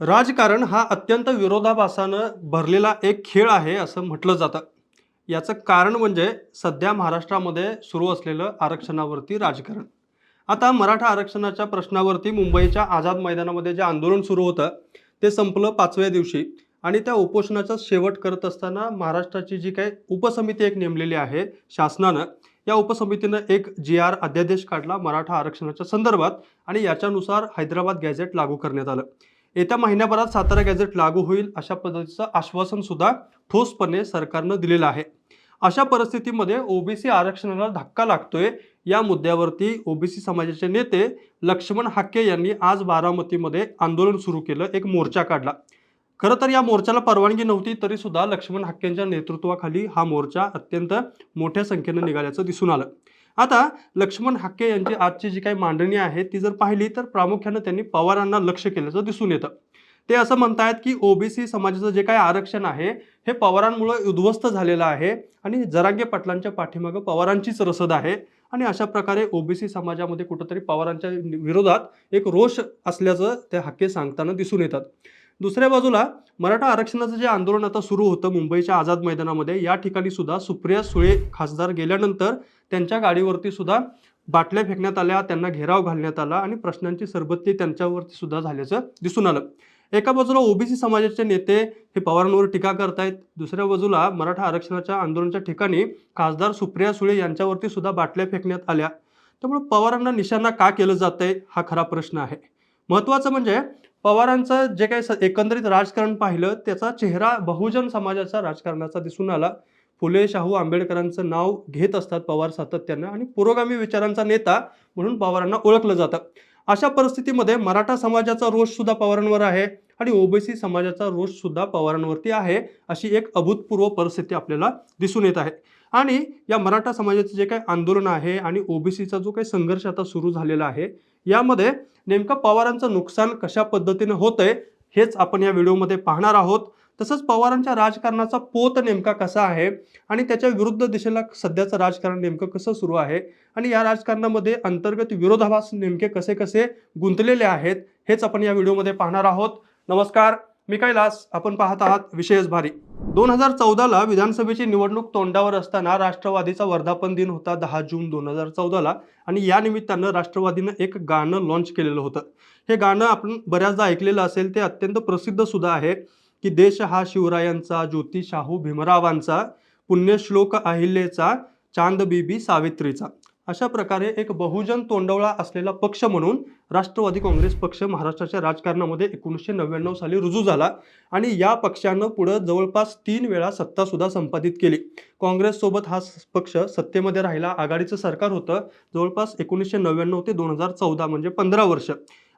राजकारण हा अत्यंत विरोधाभासानं भरलेला एक खेळ आहे असं म्हटलं जातं. याचं कारण म्हणजे सध्या महाराष्ट्रामध्ये सुरू असलेलं आरक्षणावरती राजकारण. आता मराठा आरक्षणाच्या प्रश्नावरती मुंबईच्या आझाद मैदानामध्ये जे आंदोलन सुरू होतं ते संपलं पाचव्या दिवशी आणि त्या उपोषणाचा शेवट करत असताना महाराष्ट्राची जी काही उपसमिती एक नेमलेली आहे शासनानं या उपसमितीनं एक जी आर अध्यादेश काढला मराठा आरक्षणाच्या संदर्भात आणि याच्यानुसार हैदराबाद गॅझेट लागू करण्यात आलं. येत्या महिन्याभरात सातारा गॅझेट लागू होईल अशा पद्धतीचं आश्वासन सुद्धा ठोसपणे सरकारनं दिलेलं आहे. अशा परिस्थितीमध्ये ओबीसी आरक्षणाला धक्का लागतोय या मुद्द्यावरती ओबीसी समाजाचे नेते लक्ष्मण हाके यांनी आज बारामतीमध्ये आंदोलन सुरू केलं एक मोर्चा काढला. खरं तर या मोर्चाला परवानगी नव्हती तरी सुद्धा लक्ष्मण हाक्यांच्या नेतृत्वाखाली हा मोर्चा अत्यंत मोठ्या संख्येनं निघाल्याचं दिसून आलं. आता लक्ष्मण हाके यांची आजची जी काही मांडणी आहे ती जर पाहिली तर प्रामुख्यानं त्यांनी पवारांना लक्ष केल्याचं दिसून येतं. ते असं म्हणतायत की ओबीसी समाजाचं जे काही आरक्षण आहे हे पवारांमुळे उद्ध्वस्त झालेलं आहे आणि जरांगे पाटलांच्या पाठीमागं पवारांचीच रसद आहे आणि अशा प्रकारे ओबीसी समाजामध्ये कुठंतरी पवारांच्या विरोधात एक रोष असल्याचं ते हाके सांगताना दिसून येतात. दुसऱ्या बाजूला मराठा आरक्षणाचं जे आंदोलन आता सुरू होतं मुंबईच्या आझाद मैदानामध्ये या ठिकाणी सुद्धा सुप्रिया सुळे खासदार गेल्यानंतर त्यांच्या गाडीवरती सुद्धा बाटल्या फेकण्यात आल्या त्यांना घेराव घालण्यात आला आणि प्रश्नांची सरबत्ती त्यांच्यावरती सुद्धा झाल्याचं दिसून आलं. एका बाजूला ओबीसी समाजाचे नेते हे पवारांवर टीका करतायत दुसऱ्या बाजूला मराठा आरक्षणाच्या आंदोलनाच्या ठिकाणी खासदार सुप्रिया सुळे यांच्यावरती सुद्धा बाटल्या फेकण्यात आल्या. त्यामुळे पवारांना निशाणा का केलं जातंय हा खरा प्रश्न आहे. महत्त्वाचं म्हणजे पवारांचं जे काही एकंदरीत राजकारण पाहिलं त्याचा चेहरा बहुजन समाजाचा राजकारणाचा दिसून आला. फुले शाहू आंबेडकरांचं नाव घेत असतात पवार सातत्यानं आणि पुरोगामी विचारांचा नेता म्हणून पवारांना ओळखलं जातं. अशा परिस्थितीमध्ये मराठा समाजाचा रोष सुद्धा पवारांवर आहे आणि ओबीसी समाजाचा रोष सुद्धा पवारांवरती आहे अशी एक अभूतपूर्व परिस्थिती आपल्याला दिसून येत आहे. आणि या मराठा समाजाचं जे काही आंदोलन आहे आणि ओबीसीचा जो काही संघर्ष आता सुरू झालेला आहे यामध्ये नेमकं पवारांचं नुकसान कशा पद्धतीनं होतंय हेच आपण या व्हिडिओमध्ये पाहणार आहोत. तसंच पवारांच्या राजकारणाचा पोत नेमका कसा आहे आणि त्याच्या विरुद्ध दिशेला सध्याचं राजकारण नेमकं कसं सुरू आहे आणि या राजकारणामध्ये अंतर्गत विरोधाभास नेमके कसे कसे गुंतलेले आहेत हेच आपण या व्हिडिओमध्ये पाहणार आहोत. नमस्कार. मी कैलास आपण पाहत आहात विशेष भारी. दोन हजार चौदाला विधानसभेची निवडणूक तोंडावर असताना राष्ट्रवादीचा वर्धापन दिन होता दहा जून दोन हजार चौदाला आणि या निमित्तानं राष्ट्रवादीनं एक गाणं लॉन्च केलेलं होतं. हे गाणं आपण बऱ्याचदा ऐकलेलं असेल ते अत्यंत प्रसिद्ध सुद्धा आहे की देश हा शिवरायांचा ज्योती शाहू भीमरावांचा पुण्यश्लोक अहिल्याचा चांदबीबी सावित्रीचा. अशा प्रकारे एक बहुजन तोंडवळा असलेला पक्ष म्हणून राष्ट्रवादी काँग्रेस पक्ष महाराष्ट्राच्या राजकारणामध्ये एकोणीसशे नव्याण्णव साली रुजू झाला आणि या पक्षानं पुढं जवळपास तीन वेळा सत्तासुद्धा संपादित केली. काँग्रेससोबत हा स- पक्ष सत्तेमध्ये राहिला आघाडीचं सरकार होतं जवळपास एकोणीसशे नव्याण्णव ते दोन हजार चौदा म्हणजे पंधरा वर्ष.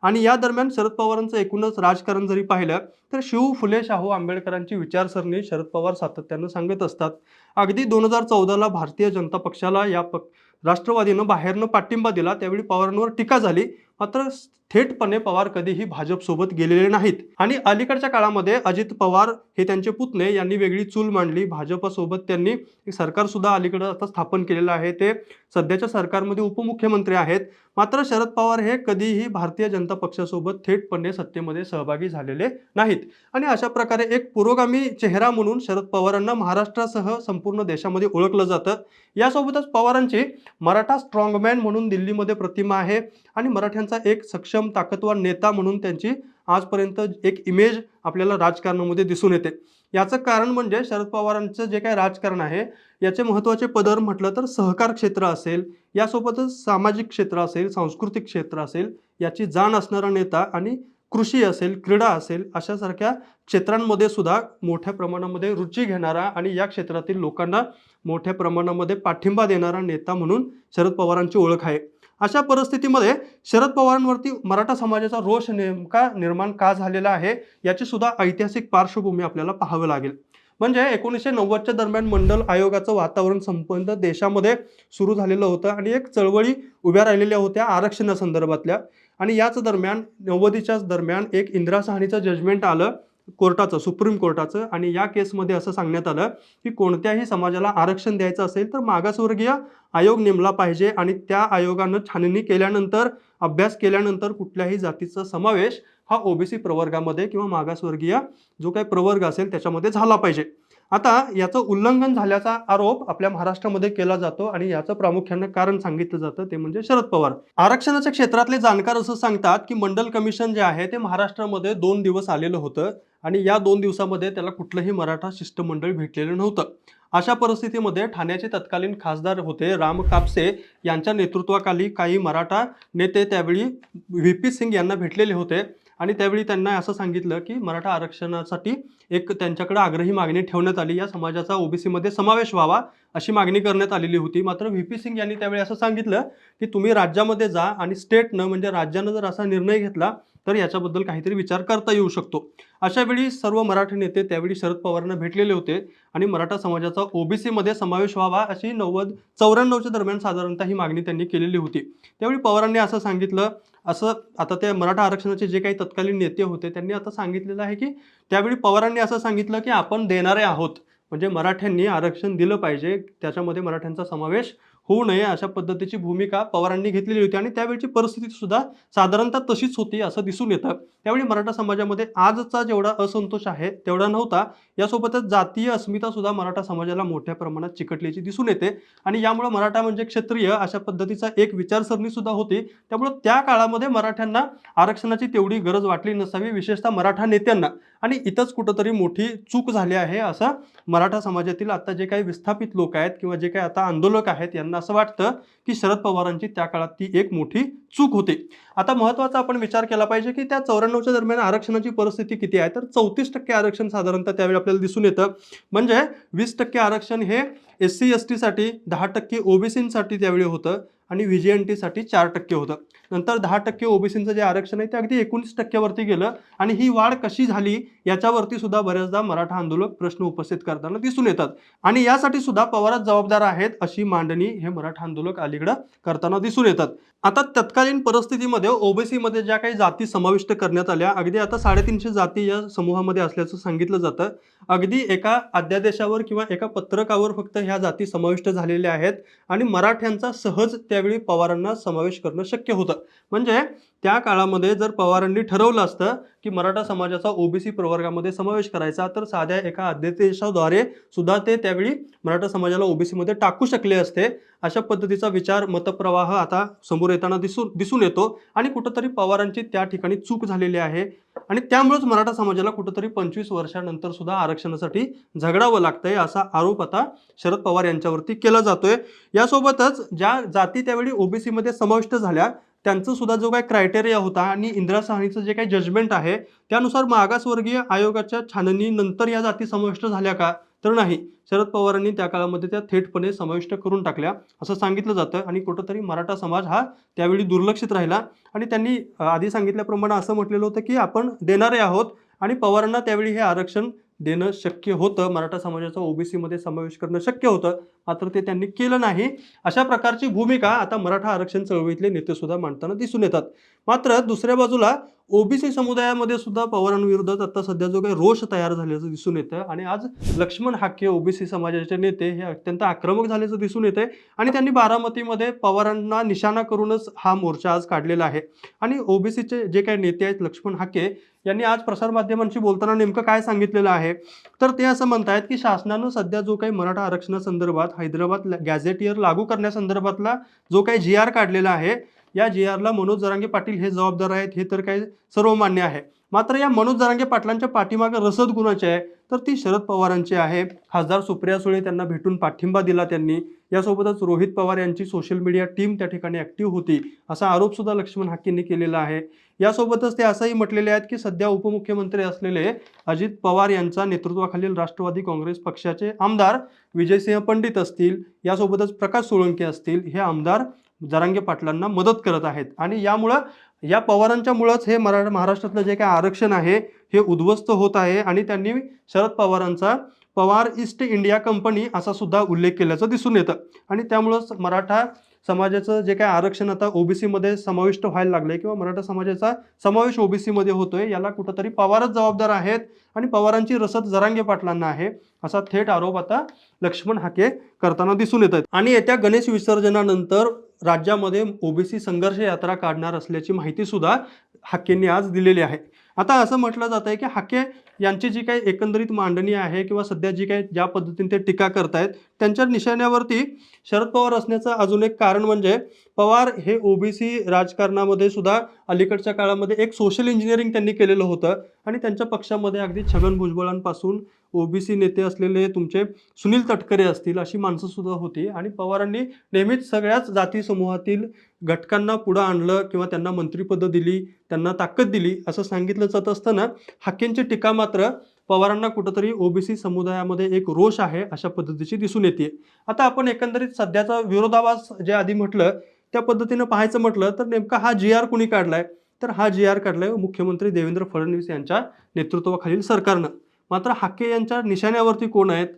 आणि या दरम्यान शरद पवारांचं एकूणच राजकारण जरी पाहिलं तर शिव फुले शाहू आंबेडकरांची विचारसरणी शरद पवार सातत्यानं सांगत असतात. अगदी दोन हजार चौदाला भारतीय जनता पक्षाला या पक राष्ट्रवादीनं बाहेरनं पाठिंबा दिला त्यावेळी पवारांवर टीका झाली. मात्र थेटपणे पवार कधीही भाजपसोबत गेलेले नाहीत. आणि अलीकडच्या काळामध्ये अजित पवार हे त्यांचे पुतणे यांनी वेगळी चूल मांडली. भाजपसोबत त्यांनी एक सरकार सुद्धा अलीकडं आता स्थापन केलेलं आहे. ते सध्याच्या सरकारमध्ये उपमुख्यमंत्री आहेत. मात्र शरद पवार हे कधीही भारतीय जनता पक्षासोबत थेटपणे सत्तेमध्ये सहभागी झालेले नाहीत. आणि अशा प्रकारे एक पुरोगामी चेहरा म्हणून शरद पवारांना महाराष्ट्रासह संपूर्ण देशामध्ये ओळखलं जातं. यासोबतच पवारांची मराठा स्ट्रॉंगमॅन म्हणून दिल्लीमध्ये प्रतिमा आहे. आणि मराठ्यां त्यांचा एक सक्षम ताकदवार नेता म्हणून त्यांची आजपर्यंत एक इमेज आपल्याला राजकारणामध्ये दिसून येते. याचं कारण म्हणजे शरद पवारांचं जे काही राजकारण आहे याचे महत्त्वाचे पदर म्हटलं तर सहकार क्षेत्र असेल यासोबतच सामाजिक क्षेत्र असेल सांस्कृतिक क्षेत्र असेल याची जाण असणारा नेता आणि कृषी असेल क्रीडा असेल अशासारख्या क्षेत्रांमध्ये सुद्धा मोठ्या प्रमाणामध्ये रुची घेणारा आणि या क्षेत्रातील लोकांना मोठ्या प्रमाणामध्ये पाठिंबा देणारा नेता म्हणून शरद पवारांची ओळख आहे. अशा परिस्थितीमध्ये शरद पवारांवरती मराठा समाजाचा रोष नेमका निर्माण का झालेला आहे याची सुद्धा ऐतिहासिक पार्श्वभूमी आपल्याला पाहावी लागेल. म्हणजे एकोणीसशे नव्वदच्या दरम्यान मंडल आयोगाचं वातावरण संपन्न देशामध्ये सुरू झालेलं होतं आणि एक चळवळी उभ्या राहिलेल्या होत्या आरक्षणासंदर्भातल्या. आणि याच दरम्यान नव्वदीच्याच दरम्यान एक इंदिरा साहनीचं जजमेंट आलं. कोर्टाचं सुप्रीम कोर्टाचं. आणि या केसमध्ये असं सांगण्यात आलं की कोणत्याही समाजाला आरक्षण द्यायचं असेल तर मागासवर्गीय आयोग नेमला पाहिजे आणि त्या आयोगानं छाननी केल्यानंतर अभ्यास केल्यानंतर कुठल्याही जातीचा समावेश हा ओबीसी प्रवर्गामध्ये किंवा मागासवर्गीय जो काही प्रवर्ग असेल त्याच्यामध्ये झाला पाहिजे. आता याचं उल्लंघन झाल्याचा आरोप आपल्या महाराष्ट्रामध्ये केला जातो आणि याचं प्रामुख्यानं कारण सांगितलं जातं ते म्हणजे शरद पवार. आरक्षणाच्या क्षेत्रातले जाणकार असं सांगतात की मंडल कमिशन जे आहे ते महाराष्ट्रामध्ये दोन दिवस आलेलं होतं. आणि या दोन दिवसामध्ये त्याला कुठलंही मराठा शिष्टमंडळ भेटलेलं नव्हतं. अशा परिस्थितीमध्ये ठाण्याचे तत्कालीन खासदार होते राम कापसे यांच्या नेतृत्वाखाली काही मराठा नेते त्यावेळी व्ही पी सिंग यांना भेटलेले होते. आणि त्यावेळी त्यांना असं सांगितलं की मराठा आरक्षणासाठी एक त्यांच्याकडे आग्रही मागणी ठेवण्यात आली. या समाजाचा ओबीसीमध्ये समावेश व्हावा अशी मागणी करण्यात आलेली होती. मात्र व्ही पी सिंग यांनी त्यावेळी असं सांगितलं की तुम्ही राज्यामध्ये जा आणि स्टेटनं म्हणजे राज्यानं जर असा निर्णय घेतला तर याच्याबद्दल काहीतरी विचार करता येऊ शकतो. अशा वेळी सर्व मराठी नेते त्यावेळी शरद पवारांना भेटलेले होते आणि मराठा समाजाचा ओबीसीमध्ये समावेश व्हावा अशी नव्वद चौऱ्याण्णवच्या दरम्यान साधारणतः ही मागणी त्यांनी केलेली होती. त्यावेळी पवारांनी असं सांगितलं असं आता ते मराठा आरक्षणाचे जे काही तत्कालीन नेते होते त्यांनी आता सांगितलेलं आहे की त्यावेळी पवारांनी असं सांगितलं की आपण देणारे आहोत. म्हणजे मराठ्यांनी आरक्षण दिलं पाहिजे त्याच्यामध्ये मराठ्यांचा समावेश होऊ नये अशा पद्धतीची भूमिका पवारांनी घेतलेली होती आणि त्यावेळची परिस्थिती सुद्धा साधारणतः तशीच होती असं दिसून येतं. त्यावेळी मराठा समाजामध्ये आजचा जेवढा असंतोष आहे तेवढा नव्हता. यासोबतच जातीय अस्मिता सुद्धा मराठा समाजाला मोठ्या प्रमाणात चिकटल्याची दिसून येते आणि यामुळे मराठा म्हणजे क्षत्रिय अशा पद्धतीचा एक विचारसरणी सुद्धा होती. त्यामुळे त्या काळामध्ये मराठ्यांना आरक्षणाची तेवढी गरज वाटली नसावी विशेषतः मराठा नेत्यांना. आणि इथंच कुठंतरी मोठी चूक झाली आहे असं मराठा समाजातील आता जे काही विस्थापित लोक आहेत किंवा जे काही आता आंदोलक आहेत यांना असं वाटतं की शरद पवारांची त्या काळात ती एक मोठी चूक होती. आता महत्त्वाचा आपण विचार केला पाहिजे की त्या चौऱ्याण्णवच्या दरम्यान आरक्षणाची परिस्थिती किती आहे? तर चौतीस टक्के आरक्षण साधारणतः त्यावेळी आपल्याला दिसून येतं. म्हणजे वीस टक्के आरक्षण हे एस सी एस टीसाठी दहा टक्के ओबीसीसाठी त्यावेळी होतं. आणि व्ही जी एन टीसाठी चार टक्के होतं. नंतर दहा टक्के ओबीसीचं जे आरक्षण आहे ते अगदी एकोणीस टक्क्यावरती गेलं आणि ही वाढ कशी झाली याच्यावरती सुद्धा बऱ्याचदा मराठा आंदोलक प्रश्न उपस्थित करताना दिसून येतात. आणि यासाठी सुद्धा पवारच जबाबदार आहेत अशी मांडणी हे मराठा आंदोलक अलीकडं करताना दिसून येतात. आता तत्कालीन परिस्थितीमध्ये ओबीसीमध्ये ज्या काही जाती समाविष्ट करण्यात आल्या अगदी आता साडेतीनशे जाती या समूहामध्ये असल्याचं सांगितलं जातं. अगदी एका अध्यादेशावर किंवा एका पत्रकावर फक्त ह्या जाती समाविष्ट झालेल्या आहेत आणि मराठ्यांचा सहज त्या त्यावेळी पवारांना समावेश करणं शक्य होतं. म्हणजे त्या काळामध्ये जर पवारांनी ठरवलं असतं की मराठा समाजाचा ओबीसी प्रवर्गामध्ये समावेश करायचा तर साध्या एका अध्यादेशाद्वारे सुद्धा ते त्यावेळी मराठा समाजाला ओबीसीमध्ये टाकू शकले असते. अशा पद्धतीचा विचार मतप्रवाह आता समोर येताना दिसून दिसून येतो आणि कुठंतरी पवारांची त्या ठिकाणी चूक झालेली आहे. आणि त्यामुळेच मराठा समाजाला कुठंतरी पंचवीस वर्षानंतर सुद्धा आरक्षणासाठी झगडावं लागतंय असा आरोप आता शरद पवार यांच्यावरती केला जातोय. यासोबतच ज्या जाती त्यावेळी ओबीसीमध्ये समाविष्ट झाल्या त्यांचं सुद्धा जो काही क्रायटेरिया होता आणि इंदिरा साहनीचं जे काही जजमेंट आहे त्यानुसार मागासवर्गीय आयोगाच्या छाननीनंतर या जाती समाविष्ट झाल्या का? तर नाही. शरद पवारांनी त्या काळामध्ये त्या थेटपणे समाविष्ट करून टाकल्या असं सांगितलं जातं. आणि कुठंतरी मराठा समाज हा त्यावेळी दुर्लक्षित राहिला. आणि त्यांनी आधी सांगितल्याप्रमाणे असं म्हटलेलं होतं की आपण देणारे आहोत आणि पवारांना त्यावेळी हे आरक्षण देणं शक्य होतं. मराठा समाजाचा ओबीसीमध्ये समावेश करणं शक्य होतं. मात्र ते त्यांनी केलं नाही. अशा प्रकारची भूमिका आता मराठा आरक्षण चळवळीतले नेते सुद्धा मांडताना दिसून येतात. मात्र दुसऱ्या बाजूला ओबीसी समुदायामध्ये सुद्धा पवारांविरोधात आता सध्या जो काही रोष तयार झाल्याचं दिसून येतं आणि आज लक्ष्मण हाके ओबीसी समाजाचे नेते हे अत्यंत आक्रमक झाल्याचं दिसून येते आणि त्यांनी बारामतीमध्ये पवारांना निशाणा करूनच हा मोर्चा आज काढलेला आहे. आणि ओबीसीचे जे काही नेते आहेत लक्ष्मण हाके यांनी आज प्रसारमाध्यमांशी बोलताना नेमकं काय सांगितलेलं आहे? तर ते असं म्हणतायत की शासनानं सध्या जो काही मराठा आरक्षणासंदर्भात हैदराबाद गॅझेटियर लागू करण्यासंदर्भातला जो काही जी आर काढलेला आहे या जी आरला मनोज जरांगे पाटील हे जबाबदार आहेत हे तर काही सर्वमान्य आहे. मात्र या मनोज जरांगे पाटलांच्या पाठीमागे रसद गुणाची आहे? तर ती शरद पवारांची आहे. खासदार सुप्रिया सुळे त्यांना भेटून पाठिंबा दिला त्यांनी. यासोबतच रोहित पवार यांची सोशल मीडिया टीम त्या ठिकाणी ऍक्टिव्ह होती असा आरोप सुद्धा लक्ष्मण हाकींनी केलेला आहे. यासोबतच ते असंही म्हटलेले आहेत की सध्या उपमुख्यमंत्री असलेले अजित पवार यांच्या नेतृत्वाखालील राष्ट्रवादी काँग्रेस पक्षाचे आमदार विजयसिंह पंडित असतील यासोबतच प्रकाश सोळंके असतील हे आमदार जरांगे पाटलांना मदत करत आहेत. आणि यामुळं या पवारांच्या मुळंच हे मरा महाराष्ट्रातलं जे काही आरक्षण आहे हे उद्ध्वस्त होत आहे आणि त्यांनी शरद पवारांचा पवार ईस्ट इंडिया कंपनी असा सुद्धा उल्लेख केल्याचं दिसून येतं. आणि त्यामुळंच मराठा समाजाचं जे काही आरक्षण आता ओबीसीमध्ये समाविष्ट व्हायला लागलंय किंवा मराठा समाजाचा समावेश ओबीसीमध्ये होतोय याला कुठंतरी पवारच जबाबदार आहेत आणि पवारांची रसद जरांगे पाटलांना आहे असा थेट आरोप आता लक्ष्मण हाके करताना दिसून येत आहेत आणि येत्या गणेश विसर्जनानंतर राज्यामध्ये ओबीसी संघर्ष यात्रा काढणार असल्याची माहिती सुद्धा हाकेंनी आज दिलेली आहे. आता असं म्हटलं जात आहे की हाके यांची जी काही एकंदरीत मांडणी आहे किंवा सध्या जी काही ज्या पद्धतीने ते टीका करतायत त्यांच्या निशाण्यावरती शरद पवार असण्याचं अजून एक कारण म्हणजे पवार हे ओबीसी राजकारणामध्ये सुद्धा अलीकडच्या काळामध्ये एक सोशल इंजिनिअरिंग त्यांनी केलेलं होतं आणि त्यांच्या पक्षामध्ये अगदी छगन भुजबळांपासून ओबीसी नेते असलेले तुमचे सुनील तटकरे असतील अशी माणसं सुद्धा होती. आणि पवारांनी नेहमीच सगळ्याच जाती समूहातील घटकांना पुढं आणलं किंवा त्यांना मंत्रिपदं दिली त्यांना ताकद दिली असं सांगितलं जात असताना हाकेंची टीका मात्र पवारांना कुठंतरी ओबीसी समुदायामध्ये एक रोष आहे अशा पद्धतीची दिसून येते. आता आपण एकंदरीत सध्याचा विरोधाभास जे आधी म्हटलं त्या पद्धतीनं पाहायचं म्हटलं तर नेमका हा जी आर कुणी काढलाय? तर हा जी आर काढलाय मुख्यमंत्री देवेंद्र फडणवीस यांच्या नेतृत्वाखालील सरकारनं. मात्र हाके यांच्या निशाण्यावरती कोण आहेत?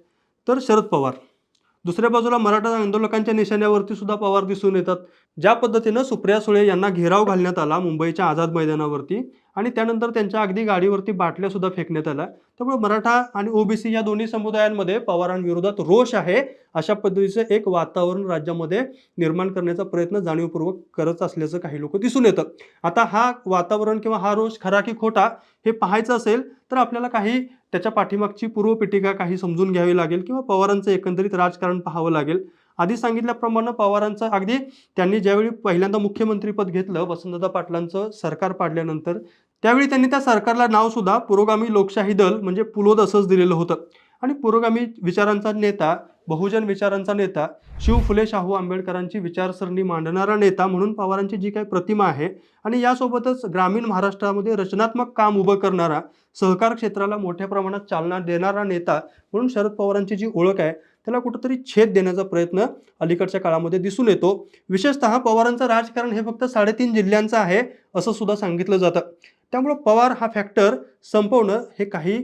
तर शरद पवार. दुसऱ्या बाजूला मराठा आंदोलकांच्या निशाण्यावरती सुद्धा पवार दिसून येतात. ज्या पद्धतीनं सुप्रिया सुळे यांना घेराव घालण्यात आला मुंबईच्या आझाद मैदानावरती आणि त्यानंतर त्यांच्या अगदी गाडीवरती बाटल्या सुद्धा फेकण्यात आल्या त्यामुळे मराठा आणि ओबीसी या दोन्ही समुदायांमध्ये पवारांविरोधात रोष आहे अशा पद्धतीचं एक वातावरण राज्यामध्ये निर्माण करण्याचा प्रयत्न जाणीवपूर्वक करत असल्याचं काही लोक दिसून येतं. आता हा वातावरण किंवा हा रोष खरा की खोटा हे पाहायचं असेल तर आपल्याला काही त्याच्या पाठीमागची पूर्वपीठिका काही समजून घ्यावी लागेल किंवा पवारांचं एकंदरीत राजकारण पाहावं लागेल. आधी सांगितल्याप्रमाणे पवारांचं अगदी त्यांनी ज्यावेळी पहिल्यांदा मुख्यमंत्रीपद घेतलं वसंतदादा पाटलांचं सरकार पाडल्यानंतर त्यावेळी त्यांनी त्या सरकारला नावसुद्धा पुरोगामी लोकशाही दल म्हणजे पुलोद असंच दिलेलं होतं. आणि पुरोगामी विचारांचा नेता बहुजन विचारांचा नेता शिव फुले शाहू आंबेडकरांची विचारसरणी मांडणारा नेता म्हणून पवारांची जी काही प्रतिमा आहे आणि यासोबतच ग्रामीण महाराष्ट्रामध्ये रचनात्मक काम उभं करणारा सहकार क्षेत्राला मोठ्या प्रमाणात चालना देणारा नेता म्हणून शरद पवारांची जी ओळख आहे त्याला कुठंतरी छेद देण्याचा प्रयत्न अलीकडच्या काळामध्ये दिसून येतो. विशेषतः पवारांचं राजकारण हे फक्त साडेतीन जिल्ह्यांचं आहे असं सुद्धा सांगितलं जातं. त्यामुळं पवार हा फॅक्टर संपवणं हे काही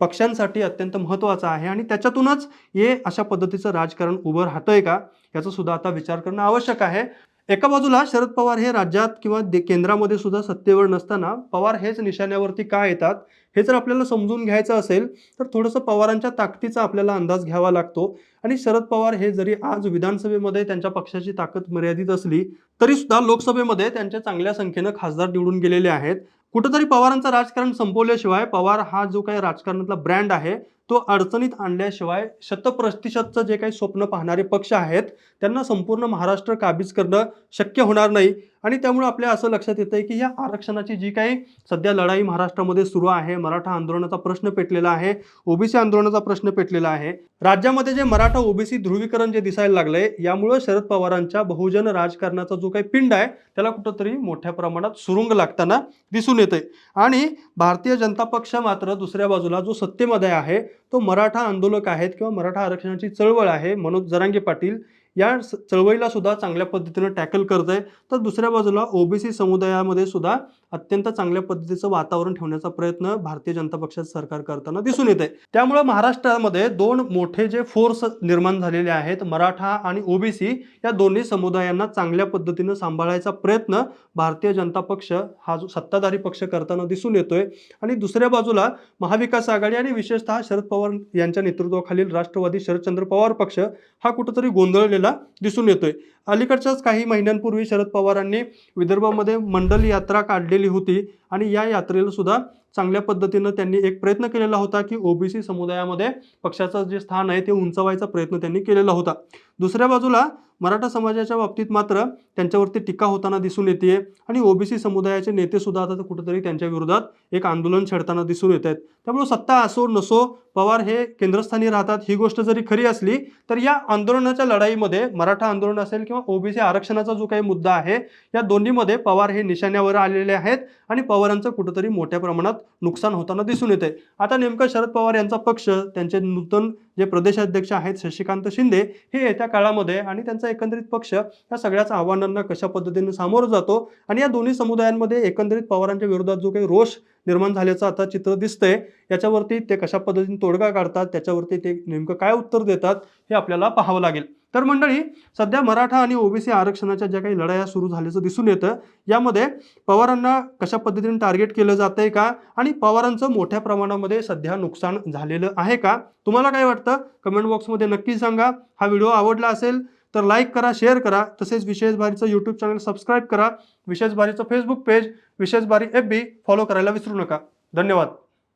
पक्षांसाठी अत्यंत महत्त्वाचं आहे आणि त्याच्यातूनच हे अशा पद्धतीचं राजकारण उभं राहतंय का याचा सुद्धा आता विचार करणं आवश्यक आहे. एका बाजूला शरद पवार हे राज्यात किंवा दे केंद्रामध्ये सुद्धा सत्तेवर नसताना पवार हेच निशाण्यावरती का येतात हे जर आपल्याला समजून घ्यायचं असेल तर थोडंसं पवारांच्या ताकदीचा आपल्याला अंदाज घ्यावा लागतो आणि शरद पवार हे जरी आज विधानसभेमध्ये त्यांच्या पक्षाची ताकद मर्यादित असली तरी सुद्धा लोकसभेमध्ये त्यांच्या चांगल्या संख्येनं खासदार निवडून गेलेले आहेत. कुठंतरी पवारांचं राजकारण संपवल्याशिवाय पवार हा जो काही राजकारणातला ब्रँड आहे तो अडचणीत आणल्याशिवाय शतप्रतिशतचं जे काही स्वप्न पाहणारे पक्ष आहेत त्यांना संपूर्ण महाराष्ट्र काबीज करणं शक्य होणार नाही. आणि त्यामुळे आपल्या असं लक्षात येतं की या आरक्षणाची जी काही सध्या लढाई महाराष्ट्रामध्ये सुरू आहे मराठा आंदोलनाचा प्रश्न पेटलेला आहे ओबीसी आंदोलनाचा प्रश्न पेटलेला आहे राज्यामध्ये जे मराठा ओबीसी ध्रुवीकरण जे दिसायला लागलंय यामुळे शरद पवारांच्या बहुजन राजकारणाचा जो काही पिंड आहे त्याला कुठंतरी मोठ्या प्रमाणात सुरुंग लागताना दिसून येते आणि भारतीय जनता पक्ष मात्र दुसऱ्या बाजूला जो सत्तेमध्ये आहे तो मराठा आंदोलक आहेत किंवा मराठा आरक्षणाची चळवळ आहे मनोज जरांगे पाटील या चळवळीला सुद्धा चांगल्या पद्धतीनं टॅकल करत आहे तर दुसऱ्या बाजूला ओबीसी समुदायामध्ये सुद्धा अत्यंत चांगल्या पद्धतीचं वातावरण ठेवण्याचा प्रयत्न भारतीय जनता पक्षाचं सरकार करताना दिसून येत आहे त्यामुळे महाराष्ट्रामध्ये दोन मोठे जे फोर्स निर्माण झालेले आहेत मराठा आणि ओबीसी या दोन्ही समुदायांना चांगल्या पद्धतीनं सांभाळायचा प्रयत्न भारतीय जनता पक्ष हा जो सत्ताधारी पक्ष करताना दिसून येतोय. आणि दुसऱ्या बाजूला महाविकास आघाडी आणि विशेषतः शरद पवार यांच्या नेतृत्वाखालील राष्ट्रवादी शरदचंद्र पवार पक्ष हा कुठंतरी गोंधळलेला दिसून येतोय. अलीकडच्याच काही महिन्यांपूर्वी शरद पवारांनी विदर्भामध्ये मंडल यात्रा काढलेली होती आणि या यात्रेला सुद्धा चांगल्या पद्धतीनं त्यांनी एक प्रयत्न केलेला होता की ओबीसी समुदायामध्ये पक्षाचं जे स्थान आहे ते उंचावायचा प्रयत्न त्यांनी केलेला होता. दुसऱ्या बाजूला मराठा समाजाच्या बाबतीत मात्र त्यांच्यावरती टीका होताना दिसून येते आणि ओबीसी समुदायाचे नेते सुद्धा आता कुठेतरी त्यांच्या विरोधात एक आंदोलन छेडताना दिसून येत आहेत. त्यामुळे सत्ता असो नसो पवार हे केंद्रस्थानी राहतात ही गोष्ट जरी खरी असली तर या आंदोलनाच्या लढाईमध्ये मराठा आंदोलन असेल किंवा ओबीसी आरक्षणाचा जो काही मुद्दा आहे या दोन्हीमध्ये पवार हे निशाण्यावर आलेले आहेत आणि पवारांचं कुठंतरी मोठ्या प्रमाणात नुकसान होताना दिसून येते आता नेमकं शरद पवार यांचा पक्ष त्यांचे नूतन जे प्रदेशाध्यक्ष आहेत शशिकांत शिंदे हे येत्या काळामध्ये आणि त्यांचा एकंदरीत पक्ष या सगळ्याच आव्हानांना कशा पद्धतीने सामोरं जातो आणि या दोन्ही समुदायांमध्ये एकंदरीत पवारांच्या विरोधात जो काही रोष निर्माण झाल्याचं आता चित्र दिसतंय याच्यावरती ते कशा पद्धतीने तोडगा काढतात त्याच्यावरती ते नेमकं काय उत्तर देतात हे आपल्याला पाहावं लागेल. तर मंडळी सध्या मराठा आणि ओबीसी आरक्षणाच्या ज्या काही लढाया सुरू झाल्याचं दिसून येतं यामध्ये पवारांना कशा पद्धतीने टार्गेट केलं जात आहे का? आणि पवारांचं मोठ्या प्रमाणामध्ये सध्या नुकसान झालेलं आहे का? तुम्हाला काय वाटतं? कमेंट बॉक्समध्ये नक्की सांगा. हा व्हिडिओ आवडला असेल तर लाईक करा शेअर करा. तसेच विशेष बारीचं यूट्यूब चॅनल सबस्क्राईब करा. विशेष बारीचं फेसबुक पेज विशेष बारी एफ बी फॉलो करायला विसरू नका. धन्यवाद.